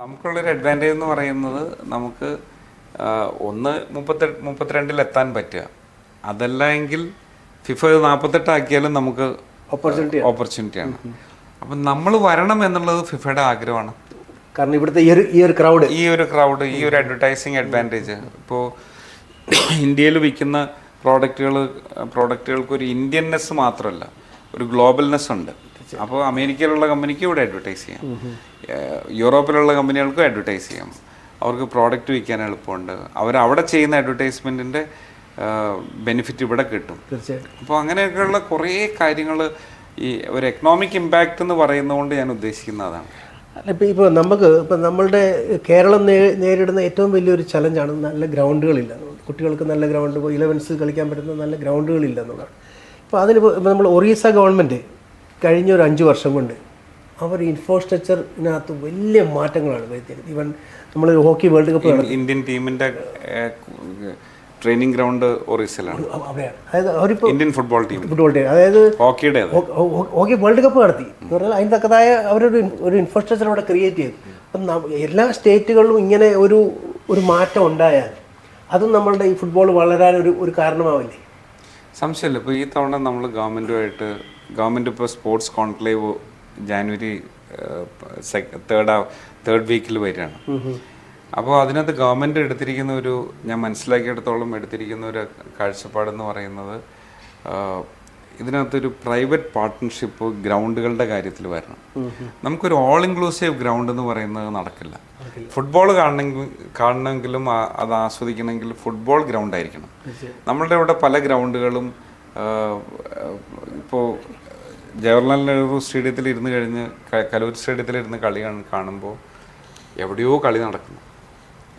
നമുക്കുള്ളൊരു Advantage എന്ന് പറയുന്നത് നമുക്ക് ഒന്ന് മുപ്പത്തെ മുപ്പത്തിരണ്ടിൽ എത്താൻ പറ്റുക. അതല്ല എങ്കിൽ ഫിഫ നാൽപ്പത്തെട്ട് ആക്കിയാലും നമുക്ക് ഓപ്പർച്യൂണിറ്റി ഓപ്പർച്യൂണിറ്റിയാണ് അപ്പം നമ്മൾ വരണം എന്നുള്ളത് ഫിഫയുടെ ആഗ്രഹമാണ്. കാരണം ഇവിടുത്തെ ഈ ഒരു ഈ ഒരു ക്രൗഡ് ഈ ഒരു ക്രൗഡ് ഈ ഒരു അഡ്വർടൈസിങ് അഡ്വാന്റേജ് ഇപ്പോൾ ഇന്ത്യയിൽ വിൽക്കുന്ന പ്രോഡക്റ്റുകൾ പ്രോഡക്റ്റുകൾക്ക് ഒരു ഇന്ത്യൻനെസ് മാത്രമല്ല ഒരു ഗ്ലോബൽനെസ് ഉണ്ട്. അപ്പോൾ അമേരിക്കയിലുള്ള കമ്പനിക്ക് ഇവിടെ അഡ്വർടൈസ് ചെയ്യാം. യൂറോപ്പിലുള്ള കമ്പനികൾക്കും അഡ്വർടൈസ് ചെയ്യാം. അവർക്ക് പ്രോഡക്റ്റ് വിൽക്കാൻ എളുപ്പമുണ്ട്. അവർ അവിടെ ചെയ്യുന്ന അഡ്വർടൈസ്മെന്റിന്റെ ബെനിഫിറ്റ് ഇവിടെ കിട്ടും. തീർച്ചയായിട്ടും. അപ്പോൾ അങ്ങനെയൊക്കെയുള്ള കുറേ കാര്യങ്ങൾ ഈ ഒരു എക്കണോമിക് ഇമ്പാക്റ്റ് എന്ന് പറയുന്നതുകൊണ്ട് ഞാൻ ഉദ്ദേശിക്കുന്ന അതാണ്. ഇപ്പോൾ ഇപ്പോൾ നമുക്ക് ഇപ്പം നമ്മളുടെ കേരളം നേ- നേരിടുന്ന ഏറ്റവും വലിയൊരു ചലഞ്ചാണ് നല്ല ഗ്രൗണ്ടുകളില്ല. കുട്ടികൾക്ക് നല്ല ഗ്രൗണ്ട് ഇലവൻസ് കളിക്കാൻ പറ്റുന്ന നല്ല ഗ്രൗണ്ടുകളില്ല എന്നുള്ളതാണ്. ഇപ്പോൾ അതിന് ഇപ്പോൾ നമ്മൾ ഒറീസ ഗവൺമെന്റ് കഴിഞ്ഞ ഒരു അഞ്ച് വർഷം കൊണ്ട് അവർ ഇൻഫ്രാസ്ട്രക്ചറിനകത്ത് വലിയ മാറ്റങ്ങളാണ് വരുത്തിയത്. ഈവൻ നമ്മൾ ഹോക്കി വേൾഡ് കപ്പ് ഇന്ത്യൻ ടീമിന്റെ ട്രെയിനിങ് ഗ്രൗണ്ട് ഒറീസയിലാണ്. അവിടെയാണ്. അതായത് അവരിപ്പോൾ Indian football team football team അതായത് ഹോക്കിയുടെ ഹോക്കി വേൾഡ് കപ്പ് നടത്തി. എന്ന് പറഞ്ഞാൽ അതിന് തക്കതായ അവരൊരു ഒരു ഇൻഫ്രാസ്ട്രക്ചർ അവിടെ ക്രിയേറ്റ് ചെയ്തു. അപ്പം എല്ലാ സ്റ്റേറ്റുകളിലും ഇങ്ങനെ ഒരു ഒരു മാറ്റം ഉണ്ടായാൽ അതും നമ്മളുടെ ഈ ഫുട്ബോൾ വളരാൻ ഒരു ഒരു കാരണമാവില്ലേ? സംശയമില്ല. ഇപ്പോൾ ഈ തവണ നമ്മൾ ഗവൺമെന്റുമായിട്ട് ഗവൺമെന്റ് ഇപ്പോൾ sports conclave January third third വീക്കിൽ വരികയാണ്. അപ്പോൾ അതിനകത്ത് ഗവൺമെന്റ് എടുത്തിരിക്കുന്ന ഒരു ഞാൻ മനസ്സിലാക്കിയിടത്തോളം എടുത്തിരിക്കുന്ന ഒരു കാഴ്ചപ്പാടെന്ന് പറയുന്നത് ഇതിനകത്തൊരു പ്രൈവറ്റ് പാർട്ട്ണർഷിപ്പ് ഗ്രൗണ്ടുകളുടെ കാര്യത്തിൽ വരണം. നമുക്കൊരു ഓൾ ഇൻക്ലൂസീവ് ഗ്രൗണ്ട് എന്ന് പറയുന്നത് നടക്കില്ല. ഫുട്ബോൾ കാണണമെങ്കിൽ കാണണമെങ്കിലും അത് ആസ്വദിക്കണമെങ്കിൽ ഫുട്ബോൾ ഗ്രൗണ്ട് ആയിരിക്കണം. നമ്മളുടെ ഇവിടെ പല ഗ്രൗണ്ടുകളും ഇപ്പോൾ ജവഹർലാൽ നെഹ്റു സ്റ്റേഡിയത്തിൽ ഇരുന്ന് കഴിഞ്ഞ് കലൂർ സ്റ്റേഡിയത്തിൽ ഇരുന്ന് കളി കാണ- കാണുമ്പോൾ എവിടെയോ കളി നടക്കുന്നു.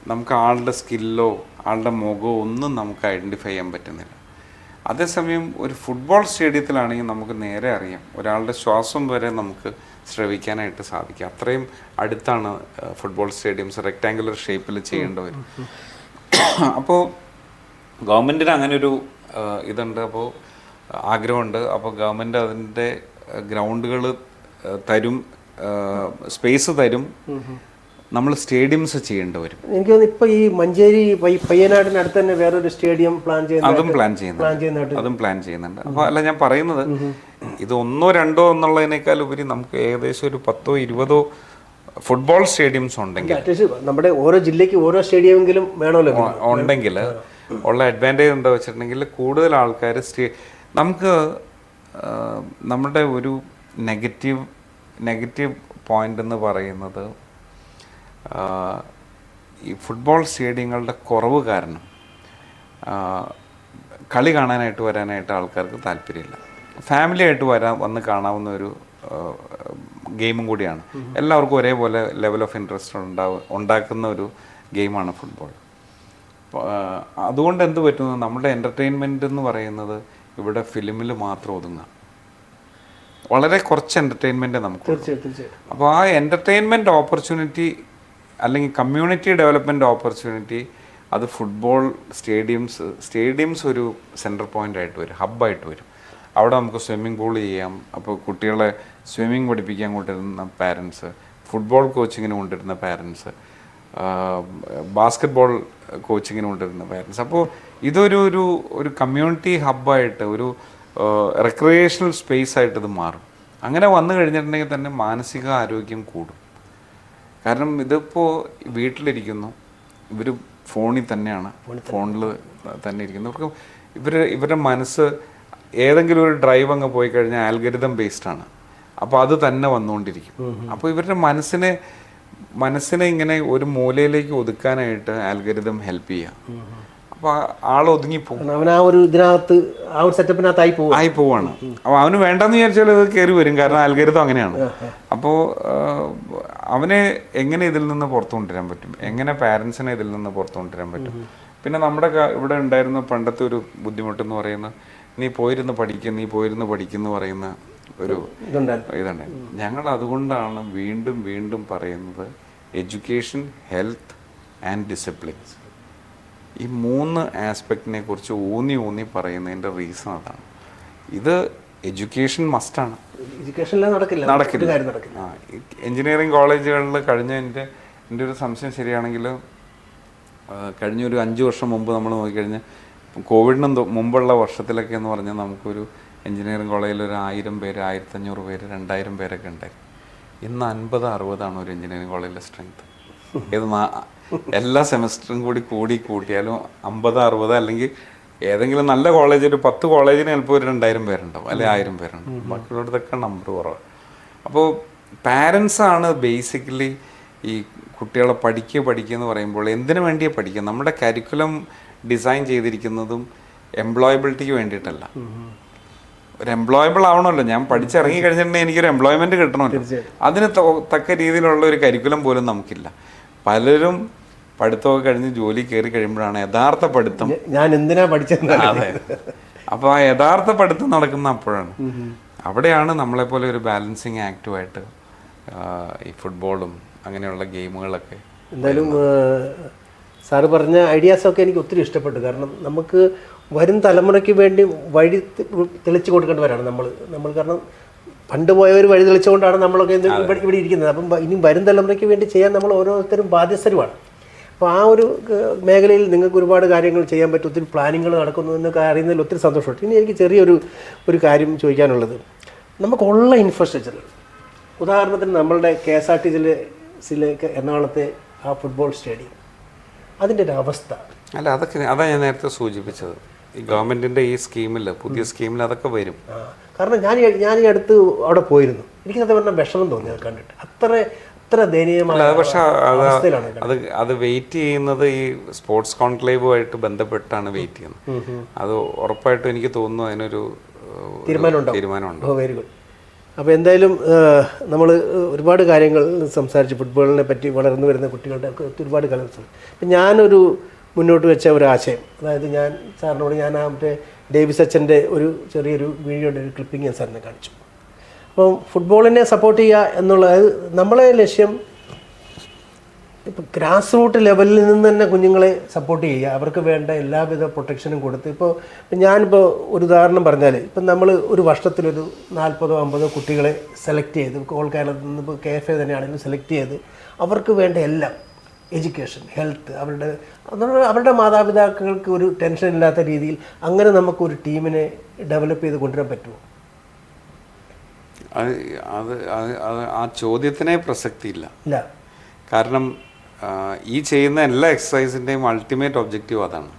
നമുക്ക് ആളുടെ സ്കില്ലോ ആളുടെ മുഖമോ ഒന്നും നമുക്ക് ഐഡന്റിഫൈ ചെയ്യാൻ പറ്റുന്നില്ല. അതേസമയം ഒരു ഫുട്ബോൾ സ്റ്റേഡിയത്തിലാണെങ്കിൽ നമുക്ക് നേരെ അറിയാം. ഒരാളുടെ ശ്വാസം വരെ നമുക്ക് ശ്രവിക്കാനായിട്ട് സാധിക്കും. അത്രയും അടുത്താണ് ഫുട്ബോൾ സ്റ്റേഡിയംസ്. റെക്റ്റാങ്കുലർ ഷേപ്പിൽ ചെയ്യേണ്ടി വരും അപ്പോൾ ഗവൺമെന്റിന് അങ്ങനെ ഒരു ഇതുണ്ട്. അപ്പോൾ ആഗ്രഹമുണ്ട്. അപ്പോൾ ഗവൺമെന്റ് അതിന്റെ ഗ്രൗണ്ടുകൾ തരും സ്പേസ് തരും. നമ്മൾ സ്റ്റേഡിയംസ് ചെയ്യേണ്ടി വരും എനിക്ക് തോന്നുന്നു ഇപ്പോൾ ഈ മഞ്ചേരി പയ്യ- പയ്യനാടിനടുത്ത് തന്നെ വേറൊരു സ്റ്റേഡിയം പ്ലാൻ ചെയ്യുന്നുണ്ട് അതും പ്ലാൻ ചെയ്യുന്നുണ്ട്. അതും പ്ലാൻ ചെയ്യുന്നുണ്ട്. അപ്പോൾ അല്ല ഞാൻ പറയുന്നത് ഇത് ഒന്നോ രണ്ടോ എന്നുള്ളതിനേക്കാൾ ഉപരി നമുക്ക് ഏകദേശം ഒരു പത്തോ ഇരുപതോ ഫുട്ബോൾ സ്റ്റേഡിയംസ് ഉണ്ടെങ്കിൽ നമ്മുടെ ഓരോ ജില്ലയ്ക്ക് ഓരോ സ്റ്റേഡിയമെങ്കിലും വേണമല്ലോ ഉണ്ടെങ്കിൽ ഉള്ള അഡ്വാന്റേജ് എന്താ വെച്ചിട്ടുണ്ടെങ്കിൽ കൂടുതൽ ആൾക്കാർ സ്റ്റേ നമുക്ക് നമ്മുടെ ഒരു നെഗറ്റീവ് നെഗറ്റീവ് പോയിന്റ് എന്ന് പറയുന്നത് ഈ ഫുട്ബോൾ സ്റ്റേഡിയങ്ങളുടെ കുറവ് കാരണം കളി കാണാനായിട്ട് വരാനായിട്ട് ആൾക്കാർക്ക് താല്പര്യമില്ല. ഫാമിലി ആയിട്ട് വരാൻ വന്ന് കാണാവുന്ന ഒരു ഗെയിമും കൂടിയാണ്. എല്ലാവർക്കും ഒരേപോലെ ലെവൽ ഓഫ് ഇൻട്രസ്റ്റ് ഉണ്ടാവും ഉണ്ടാക്കുന്ന ഒരു ഗെയിമാണ് ഫുട്ബോൾ. അതുകൊണ്ട് എന്ത് പറ്റുന്നു? നമ്മുടെ എന്റർടൈൻമെന്റ് എന്ന് പറയുന്നത് ഇവിടെ ഫിലിമിൽ മാത്രം ഒതുങ്ങാം വളരെ കുറച്ച് എന്റർടൈൻമെന്റ് നമുക്ക് അപ്പോൾ ആ എന്റർടൈൻമെന്റ് ഓപ്പർച്യൂണിറ്റി അല്ലെങ്കിൽ കമ്മ്യൂണിറ്റി ഡെവലപ്മെന്റ് ഓപ്പർച്യൂണിറ്റി അത് ഫുട്ബോൾ സ്റ്റേഡിയംസ് സ്റ്റേഡിയംസ് ഒരു സെന്റർ പോയിന്റ് ആയിട്ട് വരും ഹബ്ബായിട്ട് വരും. അവിടെ നമുക്ക് സ്വിമ്മിംഗ് പൂൾ ചെയ്യാം. അപ്പോൾ കുട്ടികളെ സ്വിമ്മിംഗ് പഠിപ്പിക്കാൻ കൊണ്ടിരുന്ന പാരൻസ് ഫുട്ബോൾ കോച്ചിങ്ങിന് കൊണ്ടിരുന്ന പാരൻസ് ബാസ്കറ്റ്ബോൾ കോച്ചിങ്ങിന് കൊണ്ടിരുന്ന പാരൻസ് അപ്പോൾ ഇതൊരു ഒരു ഒരു കമ്മ്യൂണിറ്റി ഹബ്ബായിട്ട് ഒരു റെക്രിയേഷണൽ സ്പേസ് ആയിട്ട് ഇത് മാറും. അങ്ങനെ വന്നു കഴിഞ്ഞിട്ടുണ്ടെങ്കിൽ തന്നെ മാനസിക ആരോഗ്യം കൂടും. കാരണം ഇതിപ്പോൾ വീട്ടിലിരിക്കുന്നു. ഇവർ ഫോണിൽ തന്നെയാണ്. ഫോണിൽ തന്നെ. ഇരിക്കുന്നു. ഇവർക്ക് ഇവർ ഇവരുടെ മനസ്സ് ഏതെങ്കിലും ഒരു ഡ്രൈവ് അങ്ങ് പോയി കഴിഞ്ഞാൽ ആൽഗരിതം ബേസ്ഡ് ആണ്. അപ്പോൾ അത് തന്നെ വന്നുകൊണ്ടിരിക്കും. അപ്പോൾ ഇവരുടെ മനസ്സിനെ മനസ്സിനെ ഇങ്ങനെ ഒരു മൂലയിലേക്ക് ഒതുക്കാനായിട്ട് ആൽഗരിതം ഹെൽപ്പ് ചെയ്യാം. അപ്പോൾ ആൾ ഒതുങ്ങി പോകും അവൻ ആ ഒരു ഇതിനകത്ത് ആ ഒരു സെറ്റപ്പിനകത്തായി പോകും ആയി പോവാണ്. അപ്പോൾ അവന് വേണ്ടെന്ന് വിചാരിച്ചാൽ അത് കയറി വരും. കാരണം ആൽഗരിതം അങ്ങനെയാണ്. അപ്പോൾ അവനെ എങ്ങനെ ഇതിൽ നിന്ന് പുറത്തു കൊണ്ടുവരാൻ പറ്റും? എങ്ങനെ പാരൻസിനെ ഇതിൽ നിന്ന് പുറത്തു കൊണ്ടുവരാൻ പറ്റും? പിന്നെ നമ്മുടെ ഇവിടെ ഉണ്ടായിരുന്ന പണ്ടത്തെ ഒരു ബുദ്ധിമുട്ടെന്ന് പറയുന്ന നീ പോയിരുന്ന് പഠിക്കും നീ പോയിരുന്ന് പഠിക്കും എന്ന് പറയുന്ന ഒരു ഇതുണ്ട് ഇതാണ് ഞങ്ങൾ അതുകൊണ്ടാണ് വീണ്ടും വീണ്ടും പറയുന്നത് എഡ്യൂക്കേഷൻ ഹെൽത്ത് ആൻഡ് ഡിസിപ്ലിൻസ് ഈ മൂന്ന് ആസ്പെക്റ്റിനെ കുറിച്ച് ഊന്നി ഊന്നി പറയുന്നതിന്റെ റീസൺ അതാണ്. ഇത് എഡ്യൂക്കേഷൻ മസ്റ്റാണ്. നടക്കില്ല. ഒരു ആ എഞ്ചിനീയറിംഗ് കോളേജുകളിൽ കഴിഞ്ഞ എന്റെ എന്റെ ഒരു സംശയം ശരിയാണെങ്കിൽ കഴിഞ്ഞൊരു അഞ്ച് വർഷം മുമ്പ് നമ്മൾ നോക്കിക്കഴിഞ്ഞാൽ കോവിഡിന് മുമ്പുള്ള വർഷത്തിലൊക്കെ എന്ന് പറഞ്ഞാൽ നമുക്കൊരു എഞ്ചിനീയറിംഗ് കോളേജിൽ ഒരു ആയിരം പേര് ആയിരത്തഞ്ഞൂറ് പേര് രണ്ടായിരം പേരൊക്കെ ഉണ്ടായിരുന്നു. ഇന്ന് അൻപത് അറുപതാണ് ഒരു എഞ്ചിനീയറിംഗ് കോളേജിലെ സ്ട്രെങ്ത്. ഇത് എല്ലാ സെമസ്റ്ററും കൂടി കൂടി കൂട്ടിയാലും അമ്പത് അറുപത് അല്ലെങ്കിൽ ഏതെങ്കിലും നല്ല കോളേജ് ഒരു പത്ത് കോളേജിന് ചിലപ്പോൾ ഒരു രണ്ടായിരം പേരുണ്ടാവും അല്ലെങ്കിൽ ആയിരം പേരുണ്ടാവും. ബാക്കിയുള്ളടത്തൊക്കെ നമ്പർ കുറവ്. അപ്പോൾ പാരൻസ് ആണ് ബേസിക്കലി ഈ കുട്ടികളെ പഠിക്കുക പഠിക്കുക എന്ന് പറയുമ്പോൾ എന്തിനു വേണ്ടിയാണ് പഠിക്കുക? നമ്മുടെ കരിക്കുലം ഡിസൈൻ ചെയ്തിരിക്കുന്നതും എംപ്ലോയബിലിറ്റിക്ക് വേണ്ടിയിട്ടല്ല. ഒരു എംപ്ലോയബിൾ ആവണമല്ലോ. ഞാൻ പഠിച്ചിറങ്ങി കഴിഞ്ഞിട്ടുണ്ടെങ്കിൽ എനിക്കൊരു എംപ്ലോയ്മെന്റ് കിട്ടണമല്ലോ. അതിന് തക്ക രീതിയിലുള്ള ഒരു കരിക്കുലം പോലും നമുക്കില്ല. പലരും പഠിത്തമൊക്കെ കഴിഞ്ഞ് ജോലി കയറി കഴിയുമ്പോഴാണ് യഥാർത്ഥ പഠിത്തം. ഞാൻ എന്തിനാ പഠിച്ചത് അതെ. അപ്പോൾ ആ യഥാർത്ഥ പഠിത്തം നടക്കുന്ന അപ്പോഴാണ്. അവിടെയാണ് നമ്മളെപ്പോലെ ഒരു ബാലൻസിങ് ആക്റ്റുമായിട്ട് ഈ ഫുട്ബോളും അങ്ങനെയുള്ള ഗെയിമുകളൊക്കെ എന്തായാലും സാറ് പറഞ്ഞ ഐഡിയാസൊക്കെ എനിക്ക് ഒത്തിരി ഇഷ്ടപ്പെട്ടു. കാരണം നമുക്ക് വരും തലമുറയ്ക്ക് വേണ്ടി വഴി തെളിച്ചു കൊടുക്കേണ്ടവരാണ് നമ്മൾ നമ്മൾ കാരണം പണ്ട് പോയവർ വഴി തെളിച്ചുകൊണ്ടാണ് നമ്മളൊക്കെ ഇവിടെ ഇരിക്കുന്നത്. അപ്പം ഇനി വരും തലമുറയ്ക്ക് വേണ്ടി ചെയ്യാൻ നമ്മൾ ഓരോരുത്തരും ബാധ്യസ്ഥരുമാണ്. അപ്പോൾ ആ ഒരു മേഖലയിൽ നിങ്ങൾക്ക് ഒരുപാട് കാര്യങ്ങൾ ചെയ്യാൻ പറ്റും ഒത്തിരി പ്ലാനിങ്ങൾ നടക്കുന്നു എന്നൊക്കെ അറിയുന്നതിൽ ഒത്തിരി സന്തോഷമുണ്ട്. ഇനി എനിക്ക് ചെറിയൊരു ഒരു കാര്യം ചോദിക്കാനുള്ളത്. നമുക്കുള്ള ഇൻഫ്രാസ്ട്രക്ചർ ഉദാഹരണത്തിന് നമ്മളുടെ കെ എസ് ആർ ടി സിയിലെ എറണാകുളത്തെ ആ ഫുട്ബോൾ സ്റ്റേഡിയം അതിന്റെ ഒരു അവസ്ഥ. അല്ല അതൊക്കെ അതാ ഞാൻ നേരത്തെ സൂചിപ്പിച്ചത്. ഈ ഗവൺമെന്റിന്റെ ഈ സ്കീമിൽ പുതിയ സ്കീമിൽ അതൊക്കെ വരും. കാരണം ഞാൻ ഞാൻ ഈ അടുത്ത് അവിടെ പോയിരുന്നു. എനിക്കത് പറഞ്ഞാൽ വിഷമം തോന്നി അത് കണ്ടിട്ട്. അത്ര അത്ര ദയനീയമായ അത് പക്ഷെ അത് അത് വെയിറ്റ് ചെയ്യുന്നത് ഈ സ്പോർട്സ് കോൺക്ലേവുമായിട്ട് ബന്ധപ്പെട്ടാണ് വെയിറ്റ് ചെയ്യുന്നത്. അത് ഉറപ്പായിട്ടും എനിക്ക് തോന്നുന്നു അതിനൊരു തീരുമാനമുണ്ട് ഓ വെരി ഗുഡ് അപ്പോൾ എന്തായാലും നമ്മൾ ഒരുപാട് കാര്യങ്ങൾ സംസാരിച്ചു ഫുട്ബോളിനെ പറ്റി വളർന്നു വരുന്ന കുട്ടികളുടെ ഒക്കെ ഒരുപാട് കാര്യങ്ങൾ അപ്പം ഞാനൊരു മുന്നോട്ട് വെച്ച ഒരു ആശയം അതായത് ഞാൻ സാറിനോട് ഞാൻ ആ മറ്റേ ഡേവിസ് അച്ഛന്റെ ഒരു ചെറിയൊരു വീഡിയോയുടെ ഒരു ക്ലിപ്പിംഗ് ഞാൻ സാറിനെ കാണിച്ചു. അപ്പം ഫുട്ബോളിനെ സപ്പോർട്ട് ചെയ്യുക എന്നുള്ളത് നമ്മളെ ലക്ഷ്യം. ഇപ്പം ഗ്രാസ് റൂട്ട് ലെവലിൽ നിന്ന് തന്നെ കുഞ്ഞുങ്ങളെ സപ്പോർട്ട് ചെയ്യുക. അവർക്ക് വേണ്ട എല്ലാവിധ പ്രൊട്ടക്ഷനും കൊടുത്ത് ഇപ്പോൾ ഇപ്പം ഞാനിപ്പോൾ ഒരു ഉദാഹരണം പറഞ്ഞാൽ ഇപ്പം നമ്മൾ ഒരു വർഷത്തിലൊരു നാൽപ്പതോ അമ്പതോ കുട്ടികളെ സെലക്ട് ചെയ്ത് ഓൾ കേരളത്തിൽ നിന്ന് ഇപ്പോൾ കെ എഫ് എ തന്നെയാണെങ്കിലും സെലക്ട് ചെയ്ത് അവർക്ക് വേണ്ട എല്ലാം എഡ്യൂക്കേഷൻ ഹെൽത്ത് അവരുടെ അവരുടെ മാതാപിതാക്കൾക്ക് ഒരു ടെൻഷൻ ഇല്ലാത്ത രീതിയിൽ അങ്ങനെ നമുക്കൊരു ടീമിനെ ഡെവലപ്പ് ചെയ്ത് കൊണ്ടുവരാൻ പറ്റുമോ? അത് അത് അത് അത് ആ ചോദ്യത്തിനെ പ്രസക്തിയില്ല. ഇല്ല. കാരണം ഈ ചെയ്യുന്ന എല്ലാ എക്സസൈസിന്റെയും അൾട്ടിമേറ്റ് ഒബ്ജക്റ്റീവ് അതാണ്.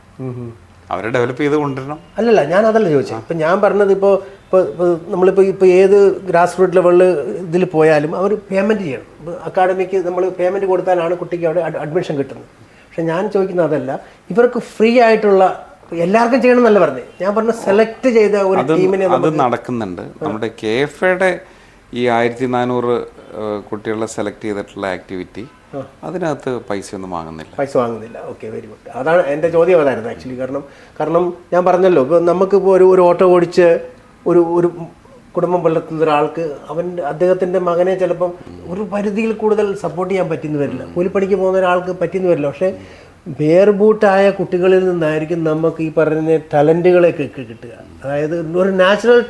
അവരെ ഡെവലപ്പ് ചെയ്ത് കൊണ്ടുവരണം. അല്ലല്ല ഞാൻ അതല്ല ചോദിച്ചത് ഇപ്പം ഞാൻ പറഞ്ഞത് ഇപ്പോൾ നമ്മളിപ്പോ നമ്മളിപ്പോൾ ഇപ്പോൾ ഏത് ഗ്രാസ് റൂട്ട് ലെവലിൽ ഇതിൽ പോയാലും അവർ പേയ്മെന്റ് ചെയ്യണം. അക്കാഡമിക്ക് നമ്മൾ പേയ്മെന്റ് കൊടുത്താലാണ് കുട്ടിക്ക് അവിടെ അഡ്മിഷൻ കിട്ടുന്നത്. പക്ഷെ ഞാൻ ചോദിക്കുന്നത് അതല്ല ഇവർക്ക് ഫ്രീ ആയിട്ടുള്ള എല്ലാവർക്കും ചെയ്യണം എന്നല്ല പറഞ്ഞത് ഞാൻ പറഞ്ഞു സെലക്ട് ചെയ്ത ഒരു ടീമിനെ അത് നടക്കുന്നുണ്ട്. നമ്മുടെ കെ എഫ് എയുടെ ഈ ആയിരത്തി നാനൂറ് കുട്ടികളെ സെലക്ട് ചെയ്തിട്ടുള്ള ആക്ടിവിറ്റി അതിനകത്ത് പൈസ ഒന്നും വാങ്ങുന്നില്ല. പൈസ വാങ്ങുന്നില്ല. ഓക്കെ വെരി ഗുഡ് അതാണ് എന്റെ ചോദ്യം അതായിരുന്നു ആക്ച്വലി കാരണം കാരണം ഞാൻ പറഞ്ഞല്ലോ ഇപ്പോൾ നമുക്കിപ്പോൾ ഒരു ഒരു ഓട്ടോ ഓടിച്ച് ഒരു ഒരു കുടുംബം പുലർത്തുന്ന ഒരാൾക്ക് അവൻ അദ്ദേഹത്തിന്റെ മകനെ ചിലപ്പം ഒരു പരിധിയിൽ കൂടുതൽ സപ്പോർട്ട് ചെയ്യാൻ പറ്റിയെന്ന് വരില്ല. കൂലിപ്പണിക്ക് പോകുന്ന ഒരാൾക്ക് പറ്റിയെന്ന് വരില്ല. പക്ഷേ ബൂട്ടായ കുട്ടികളിൽ നിന്നായിരിക്കും നമുക്ക് ഈ പറഞ്ഞ ടാലന്റുകളൊക്കെ കിട്ടുക. അതായത് ഒരു നാച്ചുറൽ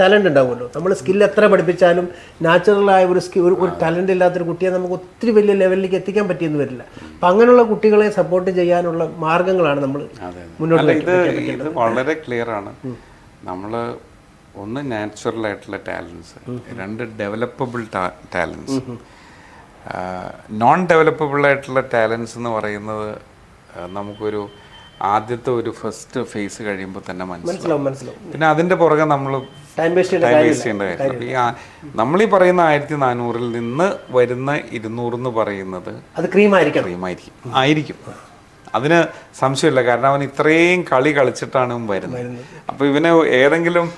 ടാലന്റ് ഉണ്ടാവുമല്ലോ. നമ്മൾ സ്കിൽ എത്ര പഠിപ്പിച്ചാലും നാച്ചുറലായ ഒരു സ്കിൽ ഒരു ടാലന്റ് ഇല്ലാത്തൊരു കുട്ടിയെ നമുക്ക് ഒത്തിരി വലിയ ലെവലിലേക്ക് എത്തിക്കാൻ പറ്റിയെന്ന് വരില്ല. അപ്പം അങ്ങനെയുള്ള കുട്ടികളെ സപ്പോർട്ട് ചെയ്യാനുള്ള മാർഗങ്ങളാണ് നമ്മൾ മുന്നോട്ട് ഇത് വളരെ ക്ലിയർ ആണ്. നമ്മൾ ഒന്ന് നാച്ചുറൽ ആയിട്ടുള്ള ടാലൻസ് രണ്ട് ഡെവലപ്പബിൾ ടാലൻസ് നോൺ ഡെവലപ്പബിൾ ആയിട്ടുള്ള ടാലൻസ് എന്ന് പറയുന്നത് നമുക്കൊരു ആദ്യത്തെ ഒരു ഫസ്റ്റ് ഫേസ് കഴിയുമ്പോൾ തന്നെ മനസ്സിലാവും. മനസ്സിലാവും പിന്നെ അതിന്റെ പുറകെ നമ്മൾ ടൈം വേസ്റ്റ് ചെയ്യേണ്ട ഈ പറയുന്ന ആയിരത്തി നാനൂറിൽ നിന്ന് വരുന്ന ഇരുന്നൂറ് എന്ന് പറയുന്നത് അത് ക്രീമായിരിക്കും. അറിയുമായിരിക്കും ആയിരിക്കും. അതിന് സംശയമില്ല. കാരണം അവൻ ഇത്രയും കളി കളിച്ചിട്ടാണ് വരുന്നത്. അപ്പൊ ഇവനെ ഏതെങ്കിലും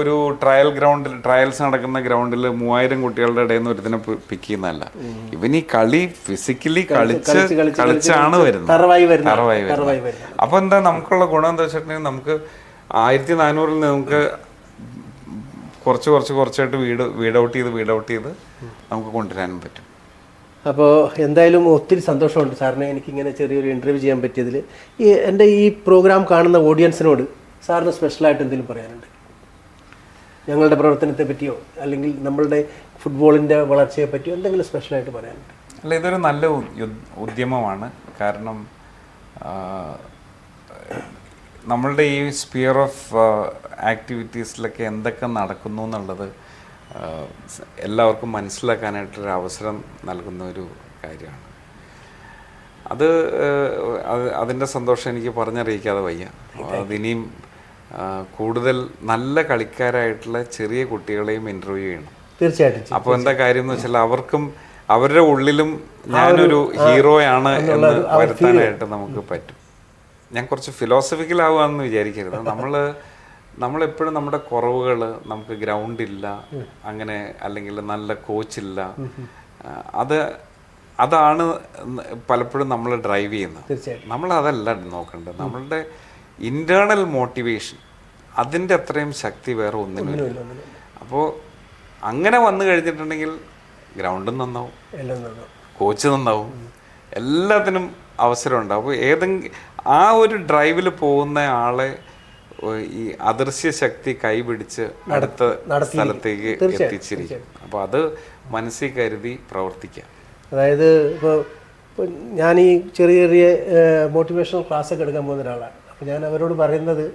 ഒരു ട്രയൽ ഗ്രൗണ്ടിൽ ട്രയൽസ് നടക്കുന്ന ഗ്രൗണ്ടിൽ മൂവായിരം കുട്ടികളുടെ ഇടയിൽ നിന്ന് ഒരുത്തിനെ പിക്ക് ചെയ്യുന്നതല്ല. ഇവൻ ഈ കളി ഫിസിക്കലി കളിച്ച് കളിച്ച് കളിച്ചാണ് വരുന്നത്. തറവായി വരുന്ന തറവായി തറവായി വരുന്നത്. വരുന്ന അപ്പൊ എന്താ നമുക്കുള്ള ഗുണം എന്താ വെച്ചിട്ടുണ്ടെങ്കിൽ നമുക്ക് ആയിരത്തി നാനൂറിൽ നമുക്ക് കുറച്ച് കുറച്ച് കുറച്ചായിട്ട് വീട് വീഡ് ഔട്ട് ചെയ്ത് വീഡ് ഔട്ട് ചെയ്ത് നമുക്ക് കൊണ്ടുവരാനും പറ്റും. അപ്പോൾ എന്തായാലും ഒത്തിരി സന്തോഷമുണ്ട് സാറിനെ എനിക്കിങ്ങനെ ചെറിയൊരു ഇന്റർവ്യൂ ചെയ്യാൻ പറ്റിയതിൽ ഈ എന്റെ ഈ പ്രോഗ്രാം കാണുന്ന ഓഡിയൻസിനോട് സാറിന് സ്പെഷ്യലായിട്ട് എന്തെങ്കിലും പറയാനുണ്ട്? ഞങ്ങളുടെ പ്രവർത്തനത്തെ പറ്റിയോ അല്ലെങ്കിൽ നമ്മളുടെ ഫുട്ബോളിന്റെ വളർച്ചയെ പറ്റിയോ എന്തെങ്കിലും സ്പെഷ്യലായിട്ട് പറയാനുണ്ട്? അല്ല ഇതൊരു നല്ല ഉദ്യമമാണ്. കാരണം നമ്മളുടെ ഈ സ്പിയർ ഓഫ് ആക്ടിവിറ്റീസിലൊക്കെ എന്തൊക്കെ നടക്കുന്നു എന്നുള്ളത് എല്ലാവർക്കും മനസ്സിലാക്കാനായിട്ടൊരു അവസരം നൽകുന്ന ഒരു കാര്യമാണ്. അത് അതിന്റെ സന്തോഷം എനിക്ക് പറഞ്ഞറിയിക്കാതെ വയ്യ. അതിനിയും കൂടുതൽ നല്ല കളിക്കാരായിട്ടുള്ള ചെറിയ കുട്ടികളെയും ഇന്റർവ്യൂ ചെയ്യണം. തീർച്ചയായിട്ടും അപ്പൊ അപ്പോൾ എന്താ കാര്യം എന്ന് വെച്ചാൽ അവർക്കും അവരുടെ ഉള്ളിലും ഞാനൊരു ഹീറോയാണ് എന്ന് വരുത്താനായിട്ട് നമുക്ക് പറ്റും. ഞാൻ കുറച്ച് ഫിലോസഫിക്കൽ ആവുകയെന്ന് വിചാരിക്കരുത്. നമ്മൾ നമ്മളെപ്പോഴും നമ്മുടെ കുറവുകൾ നമുക്ക് ഗ്രൗണ്ട് ഇല്ല അങ്ങനെ അല്ലെങ്കിൽ നല്ല കോച്ചില്ല അത് അതാണ് പലപ്പോഴും നമ്മൾ ഡ്രൈവ് ചെയ്യുന്നത്. നമ്മൾ അതല്ല നോക്കേണ്ടത്. നമ്മളുടെ ഇന്റേണൽ മോട്ടിവേഷൻ അതിന്റെ അത്രയും ശക്തി വേറെ ഒന്നിനും അപ്പോൾ അങ്ങനെ വന്നു കഴിഞ്ഞിട്ടുണ്ടെങ്കിൽ ഗ്രൗണ്ടും നന്നാവും. കോച്ച് നന്നാവും. എല്ലാത്തിനും അവസരം ഉണ്ടാവും അപ്പോൾ ഏതെങ്കിലും ആ ഒരു ഡ്രൈവിൽ പോകുന്ന ആളെ ഈ അദൃശ്യ ശക്തി കൈപിടിച്ച് അടുത്ത സ്ഥലത്തേക്ക് എത്തിച്ചിരിക്കും. അപ്പോൾ അത് മനസ്സിൽ കരുതി പ്രവർത്തിക്കാം. അതായത് ഇപ്പോൾ ഇപ്പോൾ ഞാൻ ഈ ചെറിയ ചെറിയ മോട്ടിവേഷണൽ ക്ലാസ്സൊക്കെ എടുക്കാൻ പോകുന്ന ഒരാളാണ്. അപ്പോൾ ഞാൻ അവരോട് പറയുന്നത്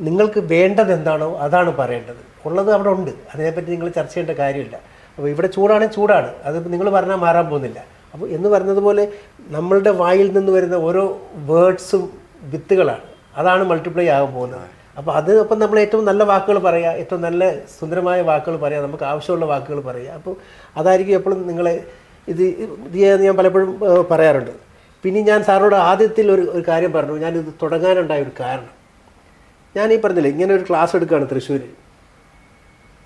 നിങ്ങൾക്ക് വേണ്ടത് എന്താണോ അതാണ് പറയേണ്ടത്. ഉള്ളത് അവിടെ ഉണ്ട്. അതിനെപ്പറ്റി നിങ്ങൾ ചർച്ച ചെയ്യേണ്ട കാര്യമില്ല. അപ്പോൾ ഇവിടെ ചൂടാണെങ്കിൽ ചൂടാണ്. അത് നിങ്ങൾ പറഞ്ഞാൽ മാറാൻ പോകുന്നില്ല. അപ്പോൾ എന്ന് പറഞ്ഞതുപോലെ നമ്മളുടെ വായിൽ നിന്ന് വരുന്ന ഓരോ വേർഡ്സും വിത്തുകളാണ്. അതാണ് മൾട്ടിപ്ലൈ ആകാൻ പോകുന്നത്. അപ്പോൾ അത് അപ്പം നമ്മൾ ഏറ്റവും നല്ല വാക്കുകൾ പറയുക ഏറ്റവും നല്ല സുന്ദരമായ വാക്കുകൾ പറയുക നമുക്ക് ആവശ്യമുള്ള വാക്കുകൾ പറയുക. അപ്പോൾ അതായിരിക്കും എപ്പോഴും നിങ്ങളെ ഇത് ഇത് ഞാൻ പലപ്പോഴും പറയാറുണ്ട്. പിന്നെ ഞാൻ സാറിനോട് ആദ്യത്തിൽ ഒരു ഒരു കാര്യം പറഞ്ഞു. ഞാനിത് തുടങ്ങാനുണ്ടായ ഒരു കാരണം. ഞാൻ ഈ പറഞ്ഞില്ലേ ഇങ്ങനെ ഒരു ക്ലാസ് എടുക്കുകയാണ് തൃശ്ശൂർ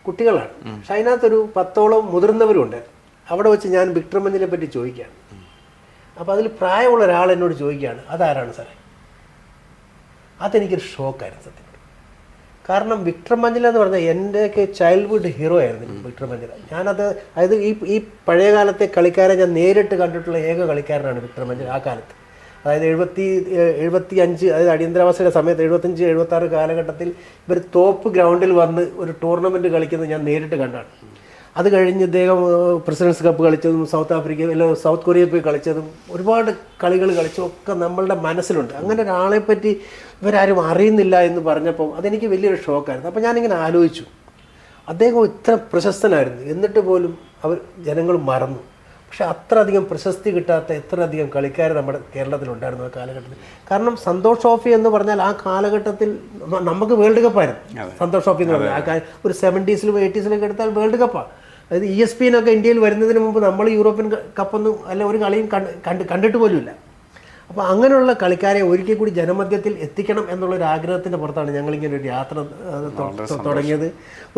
കുട്ടികളാണ്. പക്ഷെ അതിനകത്തൊരു പത്തോളം മുതിർന്നവരുണ്ട്. അവിടെ വെച്ച് ഞാൻ വിക്ടർ മഞ്ഞിനെ പറ്റി ചോദിക്കുകയാണ്. അപ്പോൾ അതിൽ പ്രായമുള്ള ഒരാൾ എന്നോട് ചോദിക്കുകയാണ് അതാരാണ് സാറേ? അതെനിക്കൊരു ഷോക്കായിരുന്നു സത്യം. കാരണം വിക്ടർ മഞ്ജല എന്ന് പറഞ്ഞാൽ എന്റെയൊക്കെ ചൈൽഡ്ഹുഡ് ഹീറോ ആയിരുന്നു വിക്ടർ മഞ്ജല ഞാനത് അതായത് ഈ ഈ പഴയ കാലത്തെ കളിക്കാരെ ഞാൻ നേരിട്ട് കണ്ടിട്ടുള്ള ഏക കളിക്കാരനാണ് വിക്ടർ മഞ്ജല ആ കാലത്ത്. അതായത് എഴുപത്തി എഴുപത്തി അഞ്ച് അതായത് അടിയന്തരാവസ്ഥയുടെ സമയത്ത് എഴുപത്തഞ്ച് എഴുപത്താറ് കാലഘട്ടത്തിൽ ഇവർ തോപ്പ് ഗ്രൗണ്ടിൽ വന്ന് ഒരു ടൂർണമെന്റ് കളിക്കുന്നത് ഞാൻ നേരിട്ട് കണ്ടാണ്. അത് കഴിഞ്ഞ് ഇദ്ദേഹം പ്രസിഡൻസ് കപ്പ് കളിച്ചതും സൗത്ത് ആഫ്രിക്ക അല്ല സൗത്ത് കൊറിയയിൽ പോയി കളിച്ചതും ഒരുപാട് കളികൾ കളിച്ചും ഒക്കെ നമ്മളുടെ മനസ്സിലുണ്ട്. അങ്ങനെ ഒരാളെ പറ്റി ഇവരാരും അറിയുന്നില്ല എന്ന് പറഞ്ഞപ്പോൾ അതെനിക്ക് വലിയൊരു ഷോക്കായിരുന്നു. അപ്പോൾ ഞാനിങ്ങനെ ആലോചിച്ചു. അദ്ദേഹം ഇത്ര പ്രശസ്തനായിരുന്നു. എന്നിട്ട് പോലും അവർ ജനങ്ങൾ മറന്നു. പക്ഷേ അത്ര അധികം പ്രശസ്തി കിട്ടാത്ത എത്ര അധികം കളിക്കാർ നമ്മുടെ കേരളത്തിലുണ്ടായിരുന്നു ആ കാലഘട്ടത്തിൽ. കാരണം സന്തോഷ് ട്രോഫി എന്ന് പറഞ്ഞാൽ ആ കാലഘട്ടത്തിൽ നമുക്ക് വേൾഡ് കപ്പായിരുന്നു. സന്തോഷ് ട്രോഫി എന്ന് പറഞ്ഞാൽ ആ ഒരു സെവന്റീസിലും എയ്റ്റീസിലൊക്കെ എടുത്താൽ വേൾഡ് കപ്പാണ് അതായത് ഇ എസ് പി എന്നൊക്കെ ഇന്ത്യയിൽ വരുന്നതിന് മുമ്പ് നമ്മൾ യൂറോപ്യൻ കപ്പൊന്നും അല്ല ഒരു കളിയും കണ്ട് കണ്ട് കണ്ടിട്ട് പോലുമില്ല. അപ്പോൾ അങ്ങനെയുള്ള കളിക്കാരെ ഒരിക്കൽ കൂടി ജനമധ്യത്തിൽ എത്തിക്കണം എന്നുള്ള ഒരു ആഗ്രഹത്തിന്റെ പുറത്താണ് ഞങ്ങളിങ്ങനെ ഒരു യാത്ര തുടങ്ങിയത്.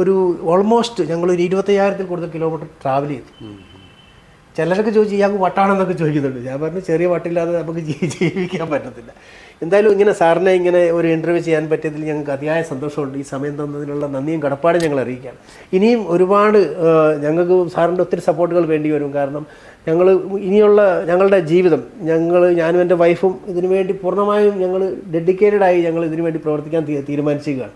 ഒരു ഓൾമോസ്റ്റ് ഞങ്ങളൊരു ഇരുപത്തയ്യായിരത്തിൽ കൂടുതൽ കിലോമീറ്റർ ട്രാവൽ ചെയ്തു. ചിലരൊക്കെ ചോദിച്ചു ഇയാൾക്ക് വട്ടാണെന്നൊക്കെ ചോദിക്കുന്നുണ്ട്. ഞാൻ പറഞ്ഞു ചെറിയ വട്ടില്ലാതെ നമുക്ക് ജീവിക്കാൻ പറ്റത്തില്ല. എന്തായാലും ഇങ്ങനെ സാറിനെ ഇങ്ങനെ ഒരു ഇന്റർവ്യൂ ചെയ്യാൻ പറ്റിയതിൽ ഞങ്ങൾക്ക് അതിയായ സന്തോഷമുണ്ട്. ഈ സമയം തന്നതിനുള്ള നന്ദിയും കടപ്പാടും ഞങ്ങൾ അറിയിക്കുകയാണ്. ഇനിയും ഒരുപാട് ഞങ്ങൾക്ക് സാറിന്റെ ഒത്തിരി സപ്പോർട്ടുകൾ വേണ്ടി വരും. കാരണം ഞങ്ങൾ ഇനിയുള്ള ഞങ്ങളുടെ ജീവിതം ഞങ്ങൾ ഞാനും എന്റെ വൈഫും ഇതിനു വേണ്ടി പൂർണമായും ഞങ്ങൾ ഡെഡിക്കേറ്റഡായി ഞങ്ങൾ ഇതിനു വേണ്ടി പ്രവർത്തിക്കാൻ തീരുമാനിച്ചിരിക്കുകയാണ്.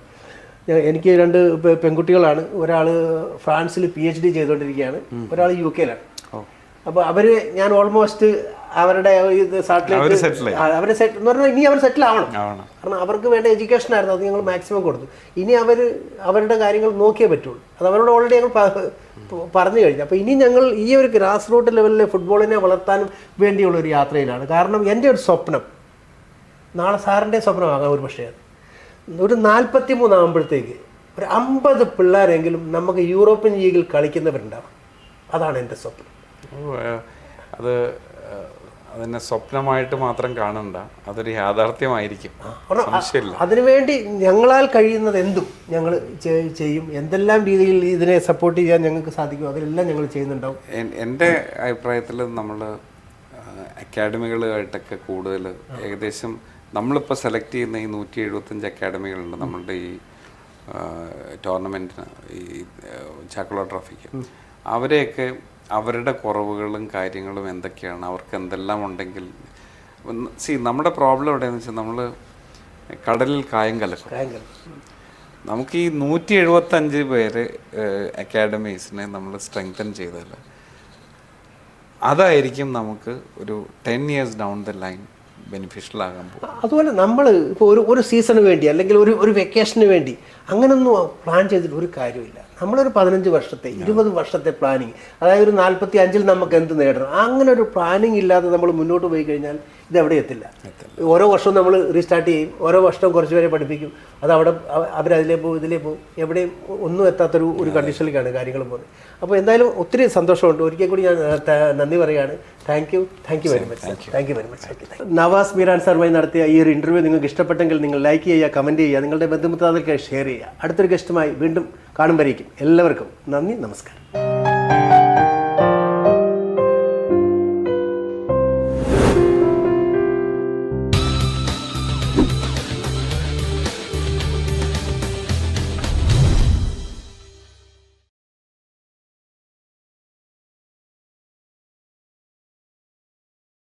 എനിക്ക് രണ്ട് പെൺകുട്ടികളാണ്. ഒരാൾ ഫ്രാൻസിൽ പി എച്ച് ഡി ചെയ്തുകൊണ്ടിരിക്കുകയാണ് ഒരാൾ യു കെയിലാണ്. അപ്പോൾ അവർ ഞാൻ ഓൾമോസ്റ്റ് അവരുടെ ഇത് സാറ്റലൈറ്റ് settle സെറ്റിൽ എന്ന് പറഞ്ഞാൽ ഇനി അവർ സെറ്റിൽ ആവണം. കാരണം അവർക്ക് വേണ്ട എഡ്യൂക്കേഷൻ ആയിരുന്നു അത് ഞങ്ങൾ മാക്സിമം കൊടുത്തു. ഇനി അവർ അവരുടെ കാര്യങ്ങൾ നോക്കിയേ പറ്റുള്ളൂ. അത് അവരോട് ഓൾറെഡി ഞങ്ങൾ പറഞ്ഞു കഴിഞ്ഞു. അപ്പോൾ ഇനി ഞങ്ങൾ ഈ ഒരു ഗ്രാസ് റൂട്ട് ലെവലിലെ ഫുട്ബോളിനെ വളർത്താനും വേണ്ടിയുള്ള ഒരു യാത്രയിലാണ്. കാരണം എന്റെ ഒരു സ്വപ്നം നാളെ സാറിന്റെ സ്വപ്നമാകാം ഒരു പക്ഷേ ഒരു നാൽപ്പത്തി മൂന്നാകുമ്പോഴത്തേക്ക് ഒരു അമ്പത് പിള്ളേരെങ്കിലും നമുക്ക് യൂറോപ്യൻ ലീഗിൽ കളിക്കുന്നവരുണ്ടാവും അതാണ് എന്റെ സ്വപ്നം. അത് അതിനെ സ്വപ്നമായിട്ട് മാത്രം കാണണ്ട. അതൊരു യാഥാർത്ഥ്യമായിരിക്കും. അതിനുവേണ്ടി ഞങ്ങളാൽ കഴിയുന്നത് എന്തും ഞങ്ങൾ ചെയ്യും. എന്തെല്ലാം രീതിയിൽ ഇതിനെ സപ്പോർട്ട് ചെയ്യാൻ ഞങ്ങൾക്ക് സാധിക്കും അതിലെല്ലാം ഞങ്ങൾ ചെയ്യുന്നുണ്ടാവും. എൻ- എന്റെ അഭിപ്രായത്തിൽ നമ്മൾ അക്കാഡമികളുമായിട്ടൊക്കെ കൂടുതൽ ഏകദേശം നമ്മളിപ്പോൾ സെലക്ട് ചെയ്യുന്ന ഈ നൂറ്റി എഴുപത്തഞ്ച് അക്കാഡമികളുണ്ട് നമ്മളുടെ ഈ ടോർണമെന്റിന് ഈ ചാക്കുള ട്രോഫിക്ക് അവരെയൊക്കെ അവരുടെ കുറവുകളും കാര്യങ്ങളും എന്തൊക്കെയാണ്? അവർക്ക് എന്തെല്ലാം ഉണ്ടെങ്കിൽ സി നമ്മുടെ പ്രോബ്ലം എവിടെയെന്ന് വെച്ചാൽ നമ്മൾ കടലിൽ കായം കലക്കും. നമുക്ക് ഈ നൂറ്റി എഴുപത്തഞ്ച് പേര് അക്കാഡമീസിനെ നമ്മൾ സ്ട്രെങ്തൻ ചെയ്താൽ അതായിരിക്കും നമുക്ക് ഒരു ten years down the line beneficial ആകാൻ പോകും അതുപോലെ നമ്മൾ ഇപ്പോൾ ഒരു ഒരു സീസണ് വേണ്ടി അല്ലെങ്കിൽ ഒരു ഒരു വെക്കേഷന് വേണ്ടി അങ്ങനൊന്നും പ്ലാൻ ചെയ്തിട്ട് ഒരു കാര്യമില്ല നമ്മളൊരു പതിനഞ്ച് വർഷത്തെ ഇരുപത് വർഷത്തെ പ്ലാനിങ് അതായത് ഒരു നാൽപ്പത്തി അഞ്ചിൽ നമുക്ക് എന്ത് നേടണം? അങ്ങനെ ഒരു പ്ലാനിങ് ഇല്ലാതെ നമ്മൾ മുന്നോട്ട് പോയി കഴിഞ്ഞാൽ ഇത് എവിടെ എത്തില്ല. ഓരോ വർഷവും നമ്മൾ റീസ്റ്റാർട്ട് ചെയ്യും. ഓരോ വർഷവും കുറച്ച് പേരെ പഠിപ്പിക്കും. അത് അവിടെ അവ- അവരതിലേ പോകും ഇതിലേ പോകും എവിടെയും ഒന്നും എത്താത്തൊരു ഒരു കണ്ടീഷനിലേക്കാണ് കാര്യങ്ങൾ പോകുന്നത്. അപ്പോൾ എന്തായാലും ഒത്തിരി സന്തോഷമുണ്ട്. ഒരിക്കൽ കൂടി ഞാൻ നന്ദി പറയുകയാണ്. Thank you thank you very much thank you very much Navas Meeran സാറുമായി നടത്തിയ ഈ ഒരു ഇന്റർവ്യൂ നിങ്ങൾക്ക് ഇഷ്ടപ്പെട്ടെങ്കിൽ നിങ്ങൾ ലൈക്ക് ചെയ്യുക കമന്റ് ചെയ്യുക നിങ്ങളുടെ ബന്ധുമിത്രാതിലേക്ക് ഷെയർ ചെയ്യുക. അടുത്തൊരു ഗസ്റ്റുമായി വീണ്ടും കാണുമ്പോഴേക്കും. എല്ലാവർക്കും നന്ദി നമസ്കാരം.